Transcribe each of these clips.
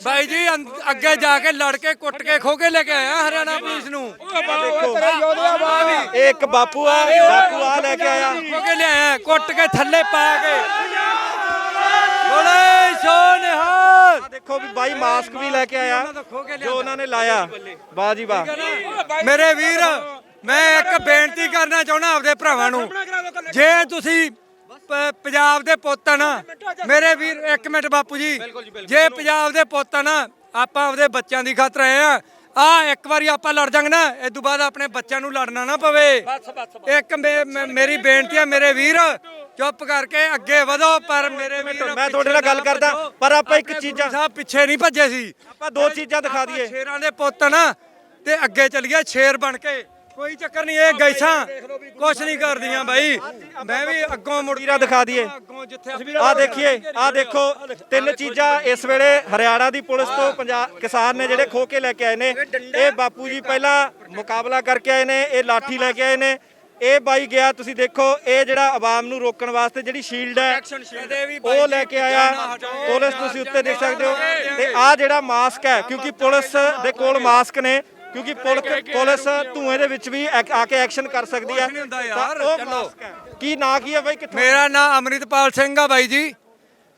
ਬਾਈ ਜੀ ਅੰਦ- ਅੱਗੇ ਜਾ ਕੇ ਲੜ ਕੇ ਕੁੱਟ ਕੇ ਖੋ ਕੇ ਲੈ ਕੇ ਆਇਆ ਹਰਿਆਣਾ ਪੁਲਿਸ ਨੂੰ। ਇਹ ਇੱਕ ਬਾਪੂ ਆ ਬਾਪੂ ਆ ਲੈ ਕੇ ਆਇਆ। ਖੋ ਕੇ ਲਿਆਇਆ ਕੁੱਟ ਕੇ ਥੱਲੇ ਪਾ ਕੇ। ਬੋਲੇ ਸੋ ਨਿਹਾਲ। ਆ ਦੇਖੋ ਵੀ ਬਾਈ ਮਾਸਕ ਵੀ ਲੈ ਕੇ ਆਇਆ ਜੋ ਉਹਨਾਂ ਨੇ ਲਾਇਆ। ਵਾਹ ਜੀ ਵਾਹ। ਮੇਰੇ ਵੀਰ ਮੈਂ ਇੱਕ ਬੇਨਤੀ ਕਰਨਾ ਚਾਹੁੰਦਾ ਆਪਦੇ ਭਰਾਵਾਂ ਨੂੰ। ਜੇ ਤੁਸੀਂ ਪ- ਪੰਜਾਬ ਦੇ ਪੁੱਤ ਆ ਨਾ ਮੇਰੇ ਵੀਰ ਇੱਕ ਮਿੰਟ ਬਾਪੂ ਜੀ। ਜੇ ਪੰਜਾਬ ਦੇ ਪੁੱਤ ਆ ਨਾ ਆਪਾਂ ਆਪਦੇ ਬੱਚਿਆਂ ਦੀ ਖਾਤਰ ਆਏ ਆ ਆ ਇੱਕ ਵਾਰੀ ਆਪਾਂ ਲੜ ਜਾਵਾਂਗੇ ਨਾ ਇਸ ਤੋਂ ਬਾਅਦ ਆਪਣੇ ਬੱਚਿਆਂ ਨੂੰ ਲੜਨਾ ਨਾ ਪਵੇ। ਇੱਕ ਮੇ- ਮੇ- ਮੇਰੀ ਬੇਨਤੀ ਆ ਮੇਰੇ ਵੀਰ ਚੁੱਪ ਕਰਕੇ ਅੱਗੇ ਵਧੋ ਪਰ ਮੇਰੇ ਵੀਰ ਮੈਂ ਤੁਹਾਡੇ ਨਾਲ ਗੱਲ ਕਰਦਾ ਪਰ ਆਪਾਂ ਇੱਕ ਚੀਜ਼ਾਂ ਸਾਹਿਬ ਪਿੱਛੇ ਨਹੀਂ ਭੱਜੇ ਸੀ। ਆਪਾਂ ਦੋ ਚੀਜ਼ਾਂ ਦਿਖਾ ਦਈਏ। ਸ਼ੇਰਾਂ ਦੇ ਪੁੱਤ ਨਾ ਤੇ ਅੱਗੇ ਚੱਲ ਗਿਆ ਸ਼ੇਰ ਬਣ ਕੇ। ਕੋਈ ਚੱਕਰ ਨਹੀਂ ਇਹ ਗੈਸਾਂ ਕੁਛ ਨਹੀਂ ਕਰਦੀਆਂ ਬਾਈ। ਮੈਂ ਵੀ ਅੱਗੋਂ ਮੁੜ ਦਿਖਾ ਦਈਏ। ਅੱਗੋਂ ਜਿੱਥੇ ਆ ਦੇਖੀਏ ਆ ਦੇਖੋ ਤਿੰਨ ਚੀਜ਼ਾਂ ਇਸ ਵੇਲੇ ਹਰਿਆਣਾ ਦੀ ਪੁਲਿਸ ਤੋਂ ਪੰਜਾਬ ਕਿਸਾਨ ਨੇ ਜਿਹੜੇ ਖੋ ਕੇ ਲੈ ਕੇ ਆਏ ਨੇ ਇਹ ਬਾਪੂ ਜੀ ਪਹਿਲਾਂ ਮੁਕਾਬਲਾ ਕਰਕੇ ਆਏ ਨੇ ਇਹ ਲਾਠੀ ਲੈ ਕੇ ਆਏ ਨੇ। ਇਹ ਬਾਈ ਗਿਆ ਤੁਸੀਂ ਦੇਖੋ ਇਹ ਜਿਹੜਾ ਆਵਾਮ ਨੂੰ ਰੋਕਣ ਵਾਸਤੇ ਜਿਹੜੀ ਸ਼ੀਲਡ ਹੈ ਉਹ ਲੈ ਕੇ ਆਇਆ। ਪੁਲਿਸ ਤੁਸੀਂ ਉੱਤੇ ਦੇਖ ਸਕਦੇ ਹੋ। ਤੇ ਆ ਜਿਹੜਾ ਮਾਸਕ ਹੈ ਕਿਉਂਕਿ ਪੁਲਿਸ ਦੇ ਕੋਲ ਮਾਸਕ ਨੇ ਕਿਉਂਕਿ ਪੁਲਿਸ ਪੁਲਿਸ ਧੂਏ ਦੇ ਵਿੱਚ ਵੀ ਐਕ- ਆ ਕੇ ਐਕਸ਼ਨ ਕਰ ਸਕਦੀ ਹੈ ਕੁਛ ਨਹੀਂ ਹੁੰਦਾ ਯਾਰ, ਤਾਂ ਉਹ ਚਲੋ। ਮਾਸਕ ਹੈ। ਕੀ ਨਾਂ ਕੀ ਹੈ ਬਾਈ? ਕਿੱਥੋਂ? ਮੇਰਾ ਨਾਮ ਅਮਰਿਤਪਾਲ ਸਿੰਘ ਆ ਬਾਈ ਜੀ।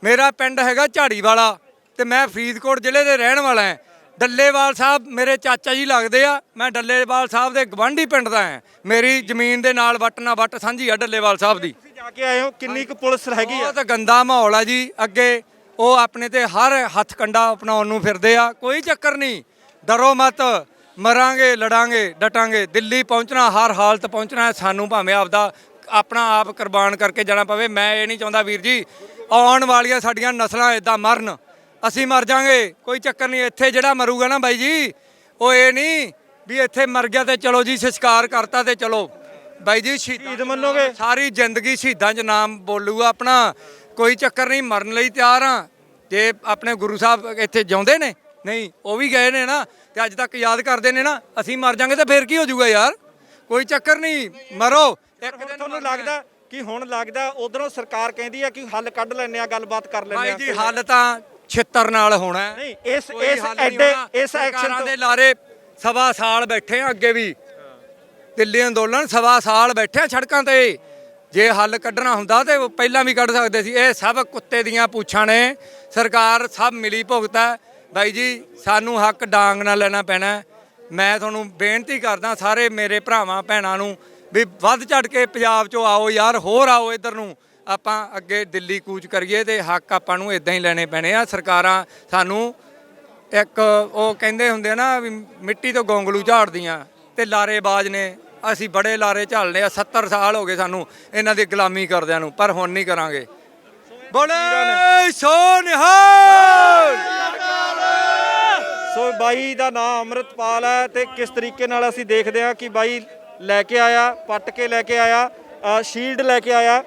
ਮੇਰਾ ਪਿੰਡ ਹੈਗਾ ਝਾੜੀ ਵਾਲਾ ਤੇ ਮੈਂ ਫਰੀਦਕੋਟ ਜ਼ਿਲ੍ਹੇ ਦੇ ਰਹਿਣ ਵਾਲਾ ਹਾਂ। ਡੱਲੇਵਾਲ ਸਾਹਿਬ ਮੇਰੇ ਚਾਚਾ ਜੀ ਲੱਗਦੇ ਆ। ਮੈਂ ਡੱਲੇਵਾਲ ਸਾਹਿਬ ਦੇ ਗਵਾਂਢੀ ਪਿੰਡ ਦਾ ਹਾਂ। ਮੇਰੀ ਜ਼ਮੀਨ ਦੇ ਨਾਲ ਵੱਟ ਨਾ ਵੱਟ ਸਾਂਝੀ ਆ ਡੱਲੇਵਾਲ ਸਾਹਿਬ ਦੀ। ਤੁਸੀਂ ਜਾ ਕੇ ਆਏ ਹੋ। ਕਿੰਨੀ ਕੁ ਪੁਲਿਸ ਹੈਗੀ ਆ? ਬਹੁਤ ਗੰਦਾ ਮਾਹੌਲ ਆ ਜੀ। ਅੱਗੇ ਉਹ ਆਪਣੇ ਤੇ ਹਰ ਹੱਥ ਕੰਡਾ ਅਪਣਾਉਣ ਨੂੰ ਫਿਰਦੇ ਆ। ਕੋਈ ਚੱਕਰ ਨਹੀਂ। ਡਰੋ ਮਤ। ਮਰਾਂਗੇ ਲੜਾਂਗੇ ਡਟਾਂਗੇ ਦਿੱਲੀ ਪਹੁੰਚਣਾ ਹਰ ਹਾਲਤ ਪਹੁੰਚਣਾ ਹੈ, ਸਾਨੂੰ ਭਾਵੇਂ ਆਪਦਾ ਆਪਣਾ ਆਪ ਕੁਰਬਾਨ ਕਰਕੇ ਜਾਣਾ ਪਵੇ ਮੈਂ ਇਹ ਨਹੀਂ ਚਾਹੁੰਦਾ ਵੀਰ ਜੀ ਆਉਣ ਵਾਲੀਆਂ ਸਾਡੀਆਂ ਨਸਲਾਂ ਇਦਾਂ ਮਰਨ। ਅਸੀਂ ਮਰ ਜਾਾਂਗੇ ਕੋਈ ਚੱਕਰ ਨਹੀਂ ਇੱਥੇ ਜਿਹੜਾ ਮਰੂਗਾ ਨਾ ਬਾਈ ਜੀ ਉਹ ਇਹ ਨਹੀਂ ਵੀ ਇੱਥੇ ਮਰ ਗਿਆ ਤੇ ਚਲੋ ਜੀ ਸੰਸਕਾਰ ਕਰਤਾ ਤੇ ਚਲੋ। ਬਾਈ ਜੀ ਸ਼ਹੀਦਾਂ ਮੰਨੋਗੇ? ਸਾਰੀ ਜ਼ਿੰਦਗੀ ਸ਼ਹੀਦਾਂ 'ਚ ਨਾਮ ਬੋਲੂਗਾ ਆਪਣਾ। ਕੋਈ ਚੱਕਰ ਨਹੀਂ ਮਰਨ ਲਈ ਤਿਆਰ ਆ ਜੇ ਆਪਣੇ ਗੁਰੂ ਸਾਹਿਬ ਇੱਥੇ ਜਿਉਂਦੇ ਨੇ ਨਹੀਂ ਉਹ ਵੀ ਗਏ ਨੇ ਨਾ ਤੇ ਅੱਜ ਤੱਕ ਯਾਦ ਕਰਦੇ ਨੇ ਨਾ ਅਸੀਂ ਮਰ ਜਾਾਂਗੇ ਤਾਂ ਫੇਰ ਕੀ ਹੋ ਜਾਊਗਾ ਯਾਰ? ਕੋਈ ਚੱਕਰ ਨਹੀਂ ਮਰੋ। ਇੱਕ ਦਿਨ ਤੁਹਾਨੂੰ ਲੱਗਦਾ ਕਿ ਹੁਣ ਲੱਗਦਾ ਉਧਰੋਂ ਸਰਕਾਰ ਕਹਿੰਦੀ ਆ ਕਿ ਹੱਲ ਕੱਢ ਲੈਣੇ ਆ ਗੱਲਬਾਤ ਕਰ ਲੈਣੇ ਭਾਈ ਆ ਜੀ ਹੱਲ ਤਾਂ ਛਿੱਤਰ ਨਾਲ ਹੋਣਾ ਨਹੀਂ ਇਸ ਇਸ ਐਡੇ। ਇਸ ਐਕਸ਼ਨ ਦੇ ਲਾਰੇ ਸਵਾ ਸਾਲ ਬੈਠੇ ਆ ਅੱਗੇ ਵੀ। ਦਿੱਲੀ ਅੰਦੋਲਨ ਸਵਾ ਸਾਲ ਬੈਠੇ ਆ ਸੜਕਾਂ ਤੇ। ਜੇ ਹੱਲ ਕੱਢਣਾ ਹੁੰਦਾ ਤੇ ਪਹਿਲਾਂ ਵੀ ਕੱਢ ਸਕਦੇ ਸੀ। ਇਹ ਸਭ ਕੁੱਤੇ ਦੀਆਂ ਪੂਛਾਂ ਨੇ। ਸਰਕਾਰ ਸਭ ਮਿਲੀ ਭੁਗਤਾ ਬਾਈ ਜੀ, ਸਾਨੂੰ ਹੱਕ ਡਾਂਗ ਨਾਲ ਲੈਣਾ ਪੈਣਾ ਮੈਂ ਤੁਹਾਨੂੰ ਬੇਨਤੀ ਕਰਦਾ ਸਾਰੇ ਮੇਰੇ ਭਰਾਵਾਂ, ਭੈਣਾਂ ਨੂੰ ਵੀ ਵੱਧ ਚੜ ਕੇ ਪੰਜਾਬ 'ਚੋਂ ਆਓ ਯਾਰ, ਹੋਰ ਆਓ ਇੱਧਰ ਨੂੰ। ਆਪਾਂ ਅੱਗੇ ਦਿੱਲੀ ਕੂਚ ਕਰੀਏ ਤੇ ਹੱਕ ਆਪਾਂ ਨੂੰ ਇਦਾਂ ਹੀ ਲੈਣੇ ਪੈਣੇ ਆ। ਸਰਕਾਰਾਂ ਸਾਨੂੰ ਇੱਕ ਉਹ ਕਹਿੰਦੇ ਹੁੰਦੇ ਆ ਨਾ ਵੀ ਮਿੱਟੀ ਤੋਂ ਗੋਂਗਲੂ ਝਾੜਦੀਆਂ ਤੇ ਲਾਰੇਬਾਜ਼ ਨੇ। ਅਸੀਂ ਬੜੇ ਲਾਰੇ ਝਾਲਨੇ ਆ 70 ਸਾਲ ਹੋ ਗਏ ਸਾਨੂੰ ਇਹਨਾਂ ਦੀ ਗੁਲਾਮੀ ਕਰਦਿਆਂ ਨੂੰ, ਪਰ ਹੁਣ ਨਹੀਂ ਕਰਾਂਗੇ। ਬੋਲੇ ਸੋ ਨਿਹਾਲ ਸੋ ਬਾਈ ਦਾ ਨਾਮ ਅੰਮ੍ਰਿਤਪਾਲ ਹੈ ਤੇ ਕਿਸ ਤਰੀਕੇ ਨਾਲ ਅਸੀਂ ਦੇਖਦੇ ਹਾਂ ਕਿ ਬਾਈ ਲੈ ਕੇ ਆਇਆ, ਪੱਟ ਕੇ ਲੈ ਕੇ ਆਇਆ ਸ਼ੀਲਡ ਲੈ ਕੇ ਆਇਆ।